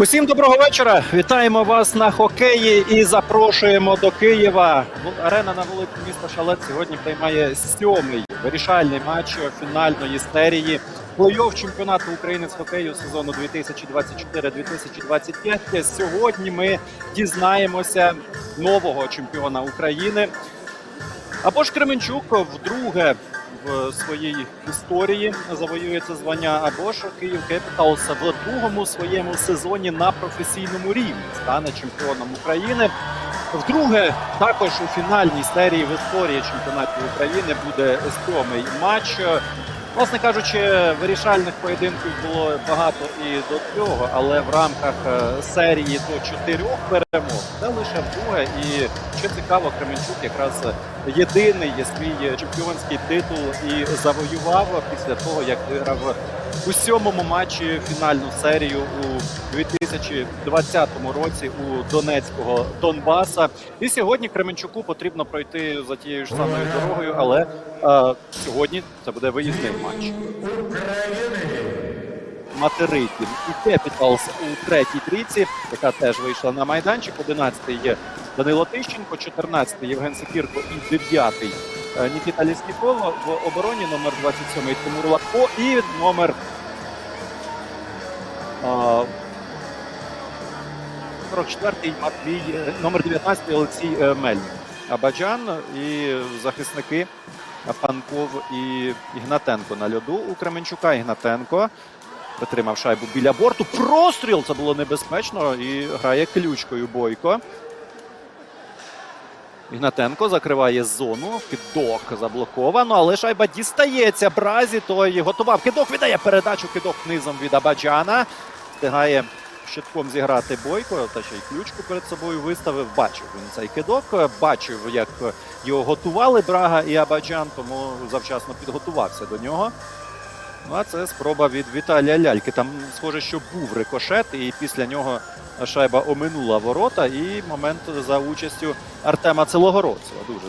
Усім доброго вечора. Вітаємо вас на хокеї і запрошуємо до Києва. Ну, Арена на вулиці міста Шалет сьогодні приймає сьомий вирішальний матч фінальної серії плей-офф чемпіонату України з хокею сезону 2024-2025. Сьогодні ми дізнаємося нового чемпіона України. Або ж Кременчук вдруге в своїй історії завоює це звання, або ж Київ Кепіталс в другому своєму сезоні на професійному рівні стане чемпіоном України. Вдруге, також у фінальній серії в історії чемпіонату України буде сьомий матч. Власне кажучи, вирішальних поєдинків було багато і до цього, але в рамках е, серії до чотирьох перемог це лише вдруге. І що цікаво, Кременчук якраз єдиний свій чемпіонський титул і завоював після того, як виграв у сьомому матчі фінальну серію у 2020 році у Донецького Донбаса. І сьогодні Кременчуку потрібно пройти за тією ж самою дорогою, але е, сьогодні це буде виїзний матч. Материкін і Кепіталс у третій трійці, яка теж вийшла на майданчик. 11-й є Данило Тищенко, 14-й Євген Секірко і 9-й е, Нікіта Лісніков. В обороні номер 27-й Тимур Латко і номер а, 44-й Матвій, е, номер 19-й Олексій е, Мельник. Абаджан і захисники Панков і Ігнатенко на льоду у Кременчука. Ігнатенко притримав шайбу біля борту. Простріл! Це було небезпечно і грає ключкою Бойко. Ігнатенко закриває зону. Кидок заблоковано, але шайба дістається Бразі. Той готував. Кидок віддає передачу. Кидок низом від Абаджана. Встигає щитком зіграти Бойко. Та ще й ключку перед собою виставив. Бачив він цей кидок. Бачив, як його готували Брага і Абаджан, тому завчасно підготувався до нього. Ну, а це спроба від Віталія Ляльки. Там, схоже, що був рикошет, і після нього шайба оминула ворота. І момент за участю Артема Целогородцева. Дуже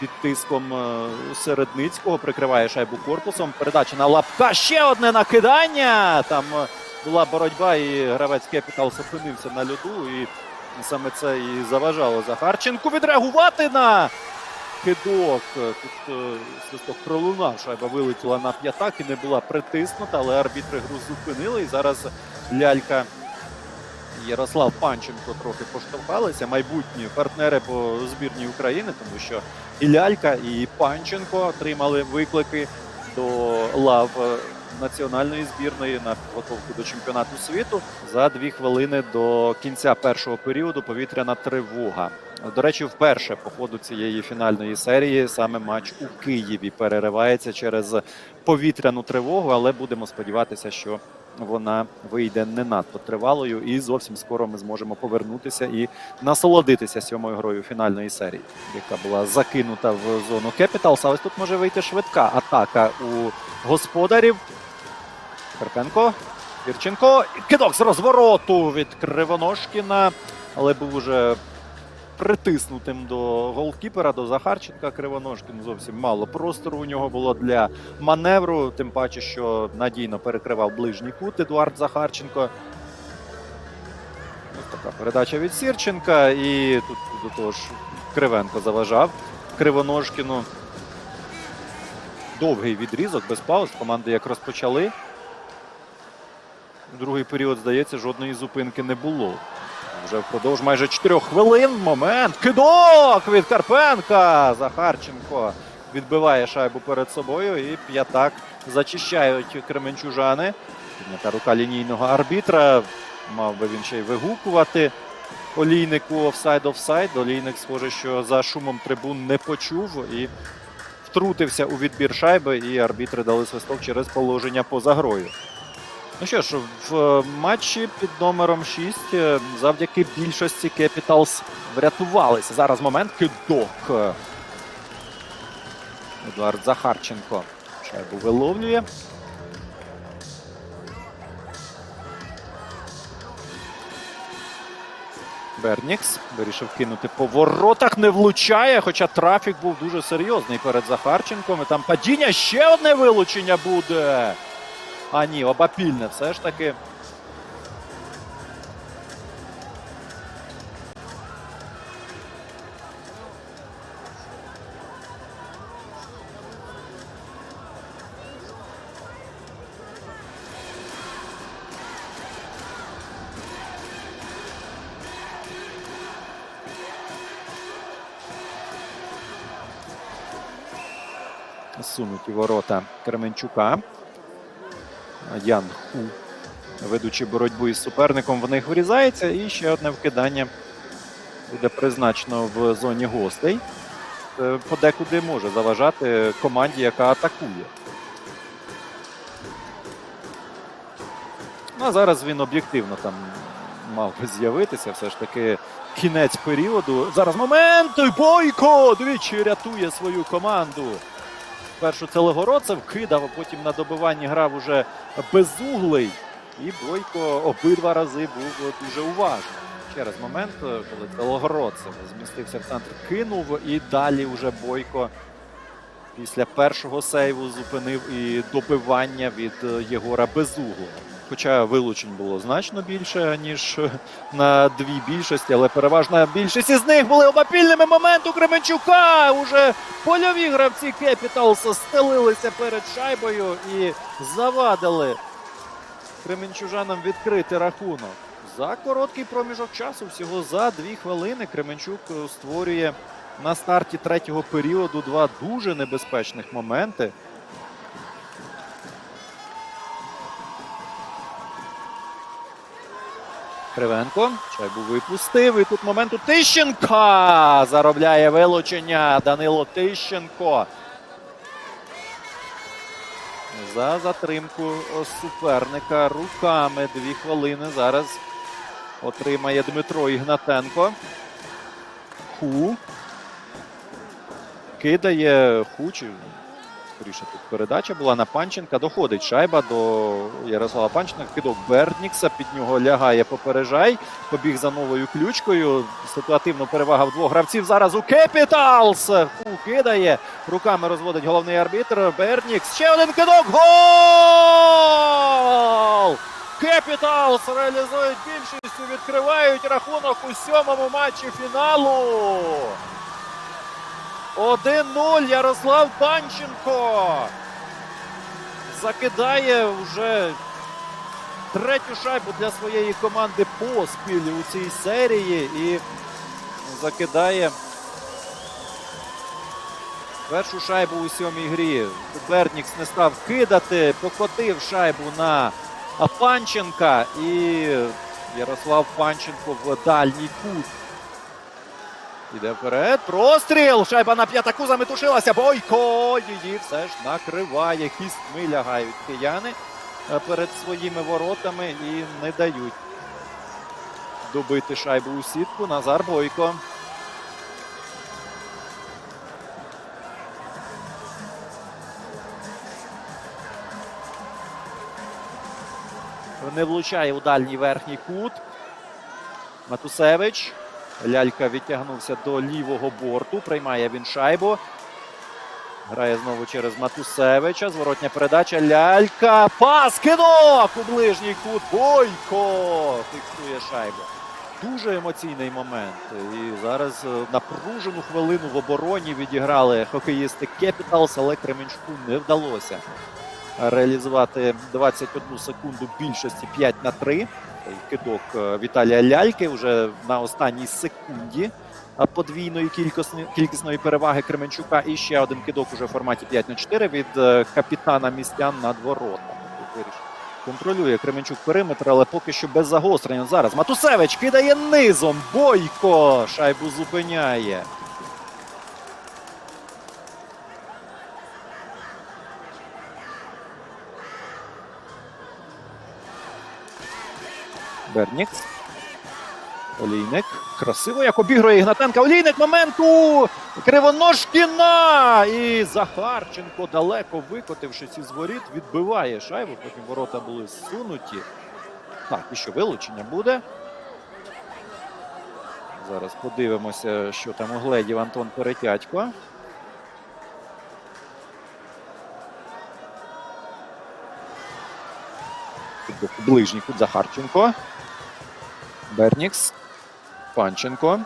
під тиском е, Середницького прикриває шайбу корпусом. Передача на лапка. Ще одне накидання. Там е, була боротьба, і гравець Кепітал опинився на льоду. І саме це і заважало Захарченку відреагувати на кидок. Тут е, свисток пролунав. Шайба вилетіла на п'ятак і не була притиснута, але арбітри гру зупинили. І зараз лялька Ярослав Панченко трохи поштовхалися. Майбутні партнери по збірній України, тому що і лялька, і Панченко отримали виклики до лав е, національної збірної на підготовку до чемпіонату світу. За дві хвилини до кінця першого періоду повітряна тривога. До речі, вперше по ходу цієї фінальної серії саме матч у Києві переривається через повітряну тривогу, але будемо сподіватися, що вона вийде не надто тривалою, і зовсім скоро ми зможемо повернутися і насолодитися сьомою грою фінальної серії, яка була закинута в зону Кепіталс. А ось тут може вийти швидка атака у господарів. Карпенко, Вірченко. Кидок з розвороту від Кривоножкіна, але був уже притиснутим до голкіпера, до Захарченка. Кривоножкін зовсім мало простору у нього було для маневру, тим паче, що надійно перекривав ближній кут Едуард Захарченко. Ось така передача від Сірченка. І тут до того ж Кривенко заважав Кривоножкіну. Довгий відрізок без пауз. Команди як розпочали. Другий період, здається, жодної зупинки не було. Вже впродовж майже 4 хвилин. Момент. Кидок від Карпенка. Захарченко відбиває шайбу перед собою. І п'ятак зачищають кременчужани. Піднята рука лінійного арбітра. Мав би він ще й вигукувати. Олійнику офсайд-офсайд. Олійник, схоже, що за шумом трибун не почув і втрутився у відбір шайби, і арбітри дали свисток через положення поза грою. Ну що ж, в е, матчі під номером 6 е, завдяки більшості Capitals врятувалися. Зараз момент кидок. Едуард Захарченко шайбу виловлює. Бернікс вирішив кинути по воротах, не влучає, хоча трафік був дуже серйозний перед Захарченком. І там падіння ще одне вилучення буде. Они, ні, обапільне все ж таки. Сунуть і ворота Кременчука. Ян Ху, ведучи боротьбу із суперником, в них врізається. І ще одне вкидання буде призначено в зоні гостей. Е, Подекуди може заважати команді, яка атакує. Ну, а зараз він об'єктивно там мав би з'явитися. Все ж таки кінець періоду. Зараз момент! Бойко двічі рятує свою команду. Першу це Легородцев кидав, а потім на добиванні грав уже безуглий. І Бойко обидва рази був дуже уважним. Ще раз момент, коли це Логородцев змістився в центр, кинув, і далі вже Бойко після першого сейву зупинив і добивання від е, Єгора Безуглого. Хоча вилучень було значно більше, ніж е, на дві більшості, але переважна більшість із них були обапільними моменту Кременчука. Уже польові гравці Кепіталса стелилися перед шайбою і завадили кременчужанам відкрити рахунок. За короткий проміжок часу, всього за дві хвилини, Кременчук е, створює на старті третього періоду два дуже небезпечних моменти. Кривенко шайбу випустив. І тут моменту Тищенка заробляє вилучення. Данило Тищенко. За затримку суперника руками дві хвилини. Зараз отримає Дмитро Ігнатенко. Ху. Кидає Ху. Скоріше тут передача була на Панченка. Доходить шайба до Ярослава Панченка. Кидок Бернікса. Під нього лягає попережай. Побіг за новою ключкою. Ситуативна перевага в двох гравців. Зараз у Кепіталс. Кидає. Руками розводить головний арбітр. Бернікс. Ще один кидок. Гол! Кепіталс реалізують більшістю. Відкривають рахунок у сьомому матчі фіналу. 1-0 Ярослав Панченко. Закидає вже третю шайбу для своєї команди поспіль у цій серії і закидає першу шайбу у сьомій грі. Бернікс не став кидати, покотив шайбу на Панченка і Ярослав Панченко в дальній кут. Іде вперед. Простріл. Шайба на п'ятаку заметушилася. Бойко. Її все ж накриває. Кістьми лягають кияни е, перед своїми воротами і не дають добити шайбу у сітку. Назар Бойко. Не влучає у дальній верхній кут. Матусевич. Лялька відтягнувся до лівого борту. Приймає він шайбу. Грає знову через Матусевича. Зворотня передача. Лялька. Пас! Кидок! У ближній кут. Бойко фіксує шайбу. Дуже емоційний момент. І зараз е, напружену хвилину в обороні відіграли хокеїсти Кепіталс, але Кременчуку не вдалося реалізувати 21 секунду більшості 5 на 3. Кидок е, Віталія Ляльки вже на останній секунді е, подвійної кількісної, переваги Кременчука. І ще один кидок уже в форматі 5 на 4 від е, капітана містян над воротами. Контролює Кременчук периметр, але поки що без загострення. Зараз Матусевич кидає низом. Бойко шайбу зупиняє. Бернікс. Олійник. Красиво, як обігрує Ігнатенка. Олійник моменту. Кривоножкіна. І Захарченко далеко викотившись із воріт, відбиває шайбу. Потім ворота були зсунуті. Так, і що вилучення буде. Зараз подивимося, що там угледів Антон Перетятько. Ближній кут Захарченко. Бернікс. Панченко.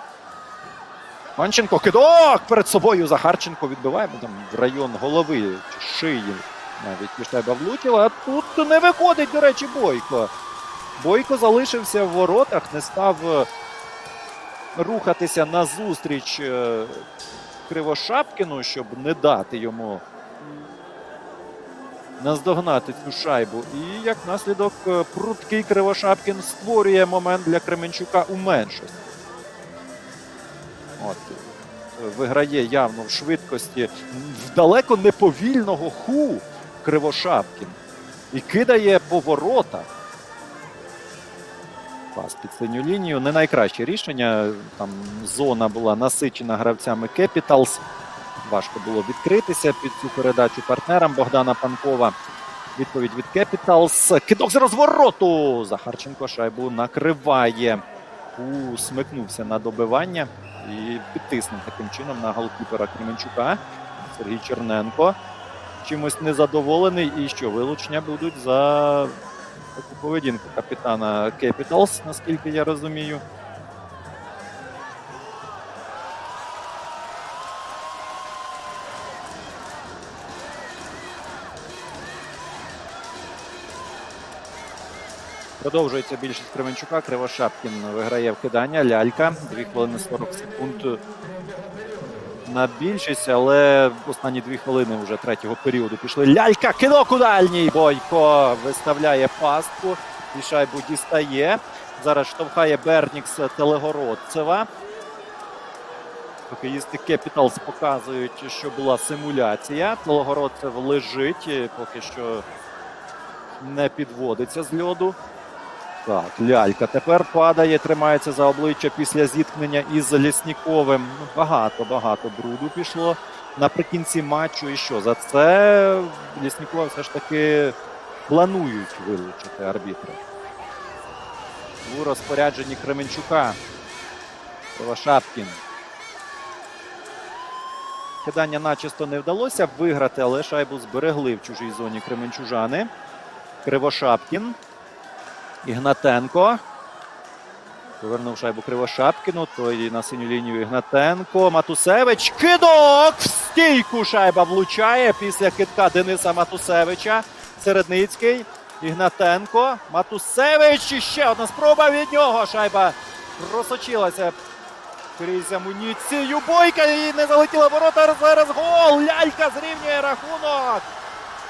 Панченко кидок! Перед собою Захарченко відбиває. Там в район голови чи шиї навіть Кіштеба влучила. А тут не виходить, до речі, Бойко. Бойко залишився в воротах, не став е, рухатися назустріч е, Кривошапкіну, щоб не дати йому наздогнати цю шайбу. І як наслідок е, пруткий Кривошапкін створює момент для Кременчука у меншості. От. е, Виграє явно в швидкості в далеко неповільного ху Кривошапкін. І кидає поворота. Пас під синю лінію. Не найкраще рішення. Там зона була насичена гравцями Capitals. Важко було відкритися під цю передачу партнерам Богдана Панкова. Відповідь від Capitals. Кидок з розвороту. Захарченко шайбу накриває. Усмикнувся на добивання і підтиснув таким чином на голкіпера Кременчука. Сергій Черненко чимось незадоволений. І що вилучення будуть за таку поведінку капітана Capitals, наскільки я розумію. Продовжується більшість Кременчука. Кривошапкін виграє вкидання. Лялька. 2 хвилини 40 секунд на більшість, але останні дві хвилини вже третього періоду пішли. Лялька, кидок у дальній. Бойко виставляє пастку і шайбу дістає. Зараз штовхає Бернікс Телегородцева. Хокеїсти Кепіталс показують, що була симуляція. Телегородцев лежить, поки що не підводиться з льоду. Так, лялька тепер падає, тримається за обличчя після зіткнення із Лісніковим. Ну, Багато, багато бруду пішло наприкінці матчу. І що? За це Ліснікова все ж таки планують вилучити арбітра. У розпорядженні Кременчука. Шапкін. Кидання начисто не вдалося виграти, але шайбу зберегли в чужій зоні Кременчужани. Кривошапкін. Ігнатенко. Повернув шайбу Кривошапкіну. Той на синю лінію Ігнатенко. Матусевич. Кидок! В стійку шайба влучає після кидка Дениса Матусевича. Середницький. Ігнатенко. Матусевич. І ще одна спроба від нього. Шайба просочилася крізь амуніцію. Бойка і не залетіла ворота. Зараз гол. Лялька зрівнює рахунок.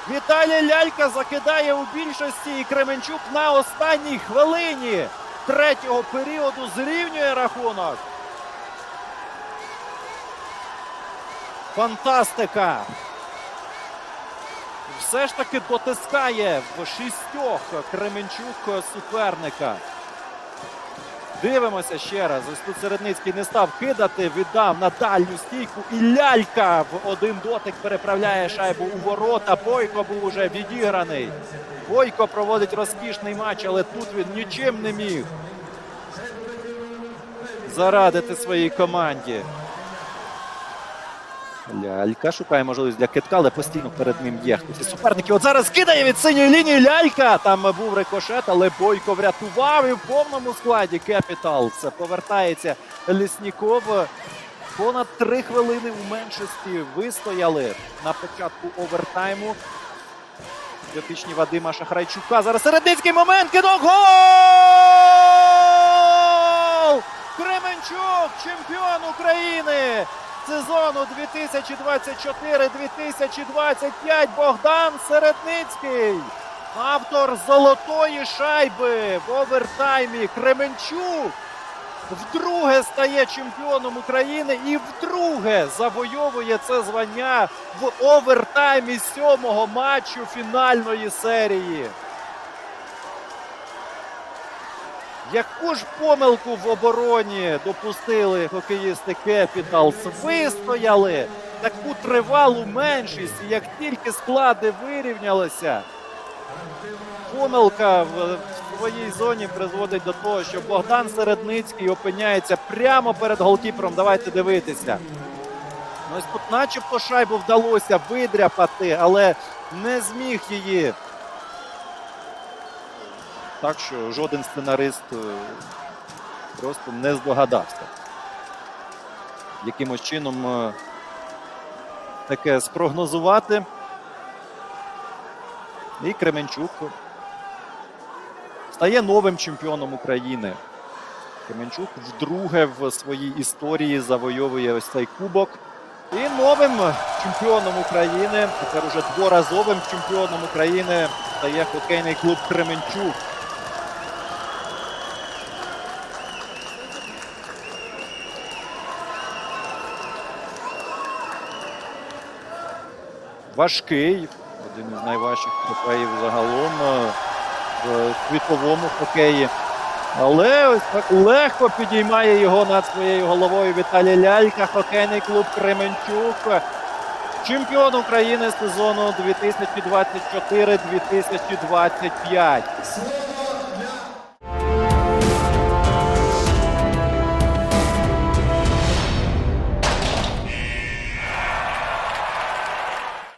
Віталій Лялька закидає у більшості і Кременчук на останній хвилині третього періоду зрівнює рахунок. Фантастика! Все ж таки дотискає в шістьох Кременчук суперника. Дивимося ще раз. Ось тут Середницький не став кидати, віддав на дальню стійку. І лялька в один дотик переправляє шайбу у ворота. Бойко був уже відіграний. Бойко проводить розкішний матч, але тут він нічим не міг зарадити своїй команді. Лялька шукає можливість для китка, але постійно перед ним є хтось із. От зараз кидає від синьої лінії лялька. Там був рикошет, але Бойко врятував і в повному складі Кепітал. Це повертається Лісніков. Понад три хвилини у меншості вистояли на початку овертайму. Підопічні Вадима Шахрайчука. Зараз середницький момент. Кидок. Гол! Кременчук, чемпіон України сезону 2024-2025 Богдан Середницький. Автор золотої шайби в овертаймі Кременчук вдруге стає чемпіоном України і вдруге завойовує це звання в овертаймі сьомого матчу фінальної серії. Яку ж помилку в обороні допустили хокеїсти Кепіталс? Вистояли таку тривалу меншість, як тільки склади вирівнялися, помилка в своїй зоні призводить до того, що Богдан Середницький опиняється прямо перед голкіпером. Давайте дивитися. Ну, Ось тут начебто шайбу вдалося видряпати, але не зміг її так що жоден сценарист е, просто не здогадався. Якимось чином е, таке спрогнозувати. І Кременчук стає новим чемпіоном України. Кременчук вдруге в своїй історії завойовує ось цей кубок. І новим чемпіоном України, тепер уже дворазовим чемпіоном України стає хокейний клуб Кременчук. Важкий, один із найважчих трофеїв загалом е, в світовому хокеї. Але ось так легко підіймає його над своєю головою Віталій Лялька, хокейний клуб Кременчук. Чемпіон України сезону 2024-2025.